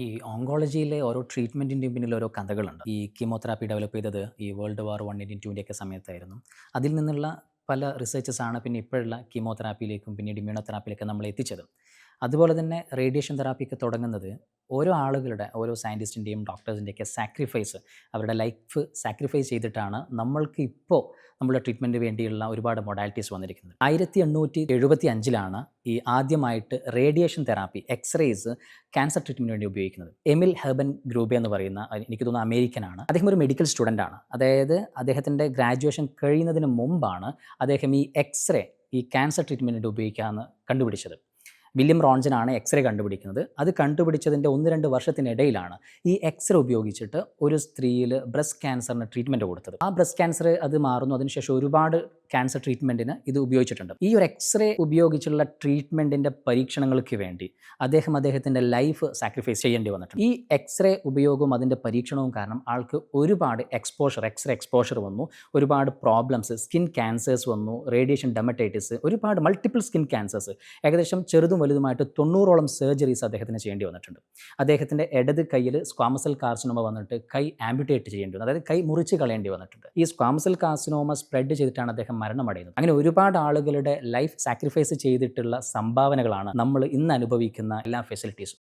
ഈ ഓങ്കോളജിയിലെ ഓരോ ട്രീറ്റ്മെന്റിന്റെയും പിന്നിൽ ഓരോ കഥകളുണ്ട്. ഈ കീമോതെറാപ്പി ഡെവലപ്പ് ചെയ്തത് ഈ വേൾഡ് വാർ വൺ എയ്റ്റീൻ ഒക്കെ സമയത്തായിരുന്നു. അതിൽ നിന്നുള്ള പല റിസർച്ചസ് ആണ് പിന്നെ ഇപ്പോഴുള്ള കീമോതെറാപ്പിയിലേക്കും പിന്നീട് ഇമ്മ്യൂണോതെറാപ്പിയിലേക്ക് നമ്മൾ എത്തിച്ചത്. അതുപോലെ തന്നെ റേഡിയേഷൻ തെറാപ്പിയൊക്കെ തുടങ്ങുന്നത് ഓരോ ആളുകളുടെ ഓരോ സയന്റിസ്റ്റിന്റെയും ഡോക്ടേഴ്സിന്റെയൊക്കെ സാക്രിഫൈസ് അവരുടെ ലൈഫ് സാക്രിഫൈസ് ചെയ്തിട്ടാണ് നമ്മൾക്ക് ഇപ്പോൾ നമ്മുടെ ട്രീറ്റ്മെന്റ് വേണ്ടിയുള്ള ഒരുപാട് മൊഡാലിറ്റീസ് വന്നിരിക്കുന്നത്. ആയിരത്തി എണ്ണൂറ്റി എഴുപത്തി അഞ്ചിലാണ് ഈ ആദ്യമായിട്ട് radiation therapy x-rays cancer treatment വേണ്ടി ഉപയോഗിക്കുന്നത്. എമിൽ ഹെർബൻ ഗ്രൂബെ എന്ന് പറയുന്ന എനിക്ക് തോന്നുന്നു അമേരിക്കനാണ്. അദ്ദേഹം ഒരു മെഡിക്കൽ സ്റ്റുഡന്റ് ആണ്. അതായത് അദ്ദേഹത്തിന്റെ ഗ്രാജുവേഷൻ കഴിയുന്നതിന് മുമ്പാണ് അദ്ദേഹം ഈ എക്സ്റേ ഈ ക്യാൻസർ ട്രീറ്റ്മെന്റിന് ഉപയോഗിക്കാമെന്ന് കണ്ടുപിടിച്ചത്. വില്യം റോൺജനാണ് എക്സ്റേ കണ്ടുപിടിക്കുന്നത്. അത് കണ്ടുപിടിച്ചതിന്റെ ഒന്ന് രണ്ട് വർഷത്തിനിടയിലാണ് ഈ എക്സ്റേ ഉപയോഗിച്ചിട്ട് ഒരു സ്ത്രീയിൽ ബ്രസ്റ്റ് ക്യാൻസറിന് ട്രീറ്റ്മെന്റ് കൊടുത്തത്. ആ ബ്രസ്റ്റ് ക്യാൻസർ അത് മാറുന്നു. അതിനുശേഷം ഒരുപാട് ക്യാൻസർ ട്രീറ്റ്മെന്റിന് ഇത് ഉപയോഗിച്ചിട്ടുണ്ട്. ഈ ഒരു എക്സ്റേ ഉപയോഗിച്ചുള്ള ട്രീറ്റ്മെന്റിന്റെ പരീക്ഷണങ്ങൾക്ക് വേണ്ടി അദ്ദേഹം അദ്ദേഹത്തിന്റെ ലൈഫ് സാക്രിഫൈസ് ചെയ്യേണ്ടി വന്നിട്ടുണ്ട്. ഈ എക്സ്റേ ഉപയോഗവും അതിന്റെ പരീക്ഷണവും കാരണം ആൾക്ക് ഒരുപാട് എക്സ്പോഷർ എക്സ്റേ എക്സ്പോഷർ വന്നു. ഒരുപാട് പ്രോബ്ലംസ് സ്കിൻ ക്യാൻസേഴ്സ് വന്നു. റേഡിയേഷൻ ഡെമറ്റൈറ്റിസ് ഒരുപാട് മൾട്ടിപ്പിൾ സ്കിൻ ക്യാൻസേഴ്സ് ഏകദേശം ചെറുതും വലുതുമായിട്ട് തൊണ്ണൂറോളം സർജറീസ് അദ്ദേഹത്തിന് ചെയ്യേണ്ടി വന്നിട്ടുണ്ട്. അദ്ദേഹത്തിന്റെ ഇടത് കയ്യിൽ സ്ക്വാമസൽ കാർസിനോമ വന്നിട്ട് കൈ ആംബുട്ടേറ്റ് ചെയ്യേണ്ടി വന്നു. അതായത് കൈ മുറിച്ച് കളയേണ്ടി വന്നിട്ടുണ്ട്. ഈ സ്ക്വാമസൽ കാർസിനോമ സ്പ്രെഡ് ചെയ്തിട്ടാണ് അദ്ദേഹം മരണമടയുന്നത്. അങ്ങനെ ഒരുപാട് ആളുകളുടെ ലൈഫ് സാക്രിഫൈസ് ചെയ്തിട്ടുള്ള സംഭാവനകളാണ് നമ്മൾ ഇന്ന് അനുഭവിക്കുന്ന എല്ലാ ഫെസിലിറ്റീസും